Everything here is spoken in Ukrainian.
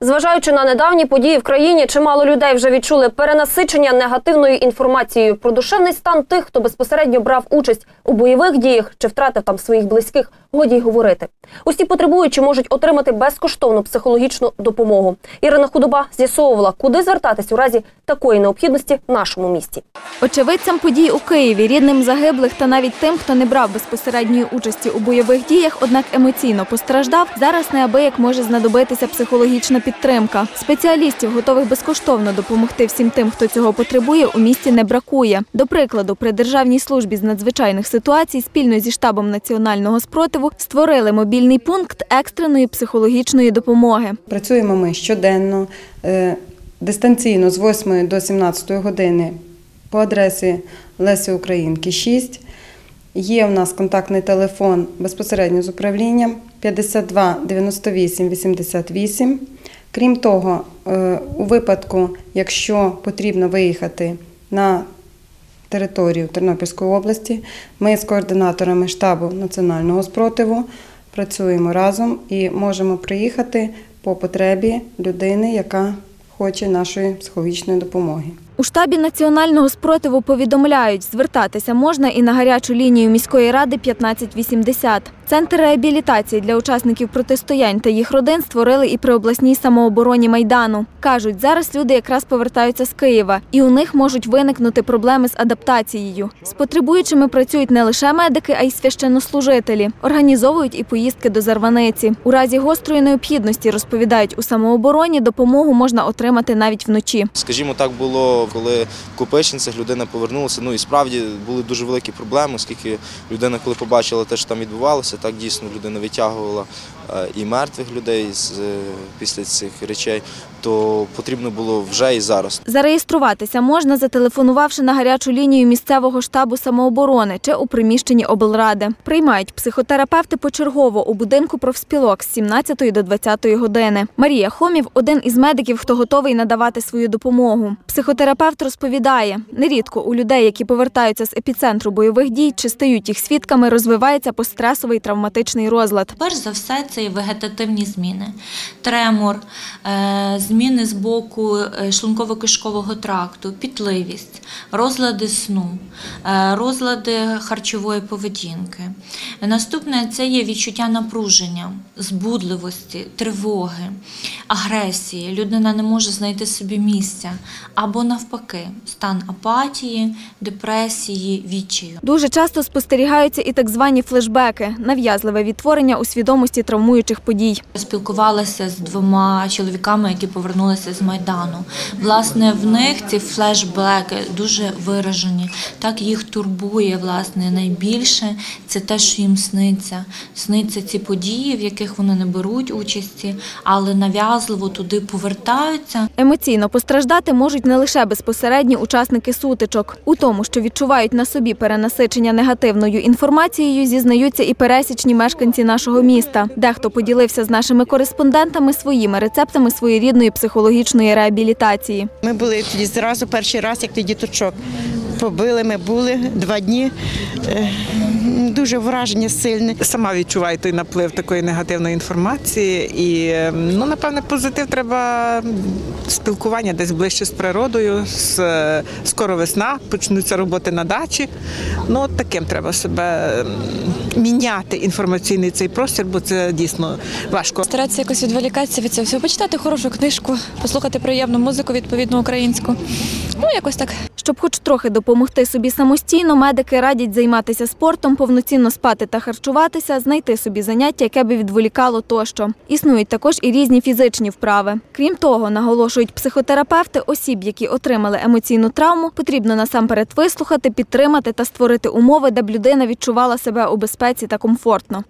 Зважаючи на недавні події в країні, чимало людей вже відчули перенасичення негативною інформацією про душевний стан тих, хто безпосередньо брав участь у бойових діях чи втратив там своїх близьких. Годі й говорити. Усі потребуючі можуть отримати безкоштовну психологічну допомогу. Ірина Худоба з'ясовувала, куди звертатись у разі такої необхідності в нашому місті. Очевидцям подій у Києві, рідним загиблих та навіть тим, хто не брав безпосередньої участі у бойових діях, однак емоційно постраждав, зараз неабияк може знадобитися психологічна підтримка. Спеціалістів, готових безкоштовно допомогти всім тим, хто цього потребує, у місті не бракує. До прикладу, при Державній службі з надзвичайних ситуацій спільно зі штабом національного спротиву створили мобільний пункт екстреної психологічної допомоги. Працюємо ми щоденно, е, дистанційно з 8 до 17 години по адресі Лесі Українки 6. Є у нас контактний телефон безпосередньо з управлінням 52 98 88. Крім того, е, у випадку, якщо потрібно виїхати на територію Тернопільської області, ми з координаторами штабу національного спротиву працюємо разом і можемо приїхати по потребі людини, яка хоче нашої психологічної допомоги. У штабі національного спротиву повідомляють, звертатися можна і на гарячу лінію міської ради 1580. Центр реабілітації для учасників протистоянь та їх родин створили і при обласній самообороні Майдану. Кажуть, зараз люди якраз повертаються з Києва, і у них можуть виникнути проблеми з адаптацією. З потребуючими працюють не лише медики, а й священнослужителі. Організовують і поїздки до Зарваниці. У разі гострої необхідності, розповідають у самообороні, допомогу можна отримати навіть вночі. Скажімо, так було, коли в Копичинцях людина повернулася. Ну і справді були дуже великі проблеми, оскільки людина, коли побачила те, що там відбувалося, так дійсно людина витягувала е, і мертвих людей е, після цих речей, то потрібно було вже і зараз. Зареєструватися можна, зателефонувавши на гарячу лінію місцевого штабу самооборони чи у приміщенні облради. Приймають психотерапевти почергово у будинку профспілок з 17 до 20 години. Марія Хомів – один із медиків, хто готовий надавати свою допомогу. Психотерапевт розповідає, нерідко у людей, які повертаються з епіцентру бойових дій чи стають їх свідками, розвивається постресовий травматичний розлад. Перш за все, це і вегетативні зміни, тремор, е, зміни з боку е, шлунково-кишкового тракту, пітливість, розлади сну, е, розлади харчової поведінки. Наступне це є відчуття напруження, збудливості, тривоги, агресії. Людина не може знайти собі місця або навпаки, стан апатії, депресії, відчаю. Дуже часто спостерігаються і так звані флешбеки – нав'язливе відтворення у свідомості травмуючих подій. Спілкувалася з двома чоловіками, які повернулися з майдану. Власне, в них ці флешбеки дуже виражені. Так їх турбує власне найбільше. Це те, що їм сниться. Сниться ці події, в яких вони не беруть участі, але нав'язливо туди повертаються. Емоційно постраждати можуть не лише безпосередні учасники сутичок. У тому, що відчувають на собі перенасичення негативною інформацією, зізнаються і пересічні мешканці нашого міста. Дехто поділився з нашими кореспондентами своїми рецептами своєрідної психологічної реабілітації. Ми були тоді зразу перший раз, як ти діточок. Побили, ми були два дні. Е, Дуже враження сильне. Сама відчуваю той наплив такої негативної інформації, і е, ну напевне позитив треба спілкування десь ближче з природою. З, е, скоро весна, почнуться роботи на дачі. Ну от таким треба себе міняти інформаційний цей простір, бо це дійсно важко. Старатися якось відволікатися від цього всього, почитати хорошу книжку, послухати приємну музику, відповідну українську. Ну, якось так. Щоб хоч трохи допомогти собі самостійно, медики радять займатися спортом, повноцінно спати та харчуватися, знайти собі заняття, яке би відволікало тощо. Існують також і різні фізичні вправи. Крім того, наголошують психотерапевти, осіб, які отримали емоційну травму, потрібно насамперед вислухати, підтримати та створити умови, де б людина відчувала себе у безпеці та комфортно.